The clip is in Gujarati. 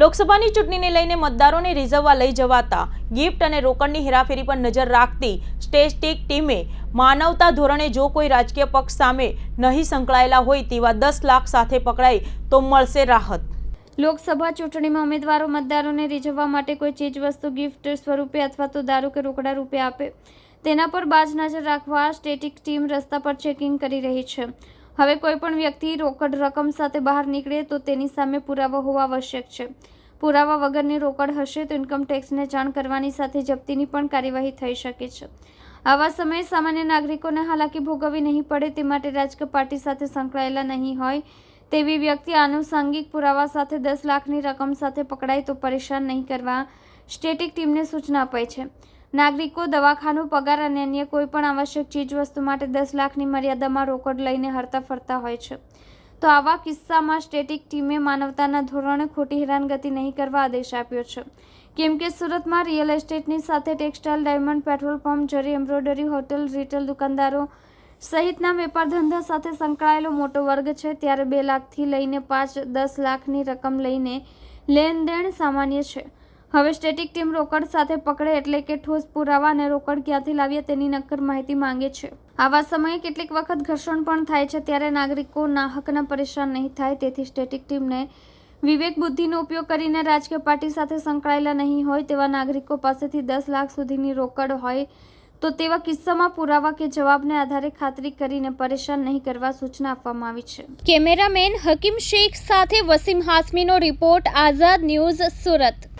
લોકસભાની ચૂંટણીને લઈને મતદારોને રીઝવવા લઈ જવાતા ગિફ્ટ અને રોકડની હેરાફેરી પર નજર રાખતી સ્ટેટિક ટીમે માનવતા ધોરણે જો કોઈ રાજકીય પક્ષ સામે નહીં સંકળાયેલા હોય તેવા દસ લાખ સાથે પકડાય તો મળશે રાહત. લોકસભા ચૂંટણીમાં ઉમેદવારો મતદારોને રીઝવવા માટે કોઈ ચીજવસ્તુ ગિફ્ટ સ્વરૂપે અથવા તો દારૂ કે રોકડા રૂપે આપે. તેના પર બાજ નજર રાખવા સ્ટેટિક ટીમ રસ્તા પર ચેકિંગ કરી રહી છે. હવે કોઈ પણ વ્યક્તિ રોકડ રકમ સાથે બહાર નીકળે તો તેની સામે પુરાવો હોવા આવશ્યક છે. પુરાવા વગરની રોકડ હશે તો ઇન્કમ ટેક્સને જાણ કરવાની સાથે જપ્તીની પણ કાર્યવાહી થઈ શકે છે. આવા સમયે સામાન્ય નાગરિકોને હાલાકી ભોગવવી નહીં પડે તે માટે રાજકીય પાર્ટી સાથે સંકળાયેલા નહીં હોય તેવી વ્યક્તિ આનુષાંગિક પુરાવા સાથે દસ લાખની રકમ સાથે પકડાય તો પરેશાન નહીં કરવા સ્ટેટિક ટીમને સૂચના અપાઈ છે. નાગરિકો દવાખાનું, પગાર અને અન્ય કોઈ પણ આવશ્યક ચીજવસ્તુ માટે દસ લાખની મર્યાદામાં રોકડ લઈને હરતા ફરતા હોય છે. તો આવા કિસ્સામાં સ્ટેટિક ટીમે માનવતાના ધોરણે ખોટી હેરાનગતિ નહીં કરવા આદેશ આપ્યો છે. કેમ કે સુરતમાં રિયલ એસ્ટેટની સાથે ટેક્સટાઇલ, ડાયમંડ, પેટ્રોલ પંપ, જરી, એમ્બ્રોઇડરી, હોટલ, રિટેલ દુકાનદારો સહિતના વેપાર ધંધા સાથે સંકળાયેલો મોટો વર્ગ છે. ત્યારે બે લાખથી લઈને પાંચ, દસ લાખની રકમ લઈને લેનદેણ સામાન્ય છે. હવે સ્ટેટિક ટીમ રોકડ સાથે પકડે એટલે કે ઠોસ પુરાવા અને રોકડ ક્યાંથી લાવ્યા તેની નક્કર માહિતી માંગે છે. આવા સમયે કેટલીક વખત ઘર્ષણ પણ થાય છે ત્યારે નાગરિકો નાહકના પરેશાન નહીં થાય તેથી સ્ટેટિક ટીમને વિવેક બુદ્ધિનો ઉપયોગ કરીને રાજકીય પાર્ટી સાથે સંકળાયેલા નહીં હોય તેવા નાગરિકો પાસેથી દસ લાખ સુધીની રોકડ હોય તો તેવા કિસ્સામાં પુરાવા કે જવાબને આધારે ખાતરી કરીને પરેશાન નહીં કરવા સૂચના આપવામાં આવી છે. કેમેરામેન હકીમ શેખ સાથે વસીમ હાસમીનો રિપોર્ટ આઝાદ ન્યૂઝ સુરત.